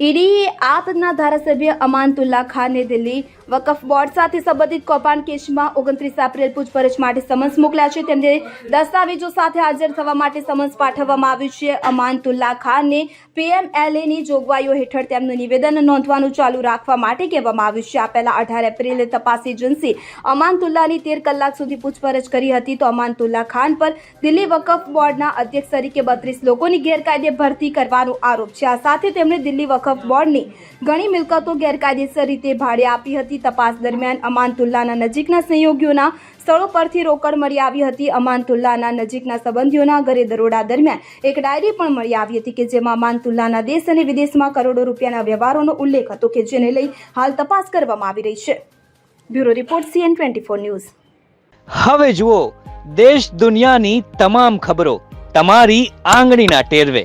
ઈડીએ આપના ધારાસભ્ય અમાનતુલ્લા ખાનને દિલ્હી વકફ બોર્ડ સાથે સંબંધિત કૌભાંડ કેસમાં ઓગણત્રીસ એપ્રિલ પૂછપરછ માટે સમન્સ મોકલ્યા છે તેમને દસ્તાવેજો સાથે હાજર થવા માટે સમન્સ પાઠવવામાં આવ્યું છે અમાનતુલ્લા ખાનને પીએમએલએની જોગવાઈઓ હેઠળ તેમનું નિવેદન નોંધવાનું ચાલુ રાખવા માટે કહેવામાં આવ્યું છે આ પહેલા અઢાર એપ્રિલે તપાસ એજન્સી અમાનતુલ્લાની તેર કલાક સુધી પૂછપરછ કરી હતી તો અમાનતુલ્લા ખાન પર દિલ્હી વકફ બોર્ડના અધ્યક્ષ તરીકે બત્રીસ લોકોની ગેરકાયદે ભરતી કરવાનો આરોપ છે આ સાથે તેમણે દિલ્હી વકફ બોર્ડની ઘણી મિલકતો ગેરકાયદેસર રીતે ભાડે આપી હતી. તપાસ દરમિયાન અમાનતુલ્લાના નજીકના સહયોગીઓના સ્થળો પરથી રોકડ મળી આવી હતી. અમાનતુલ્લાના નજીકના સંબંધીઓના ઘરે દરોડા દરમિયાન એક ડાયરી પણ મળી આવી હતી કે જેમાં અમાનતુલ્લાના દેશ અને વિદેશમાં કરોડો રૂપિયાના વ્યવહારોનો ઉલ્લેખ હતો કે જેને લઈ હાલ તપાસ કરવામાં આવી રહી છે. Bureau report CN twenty four news. હવે જુઓ, દેશ દુનિયાની તમામ ખબરો તમારી આંગળીના ટેરવે.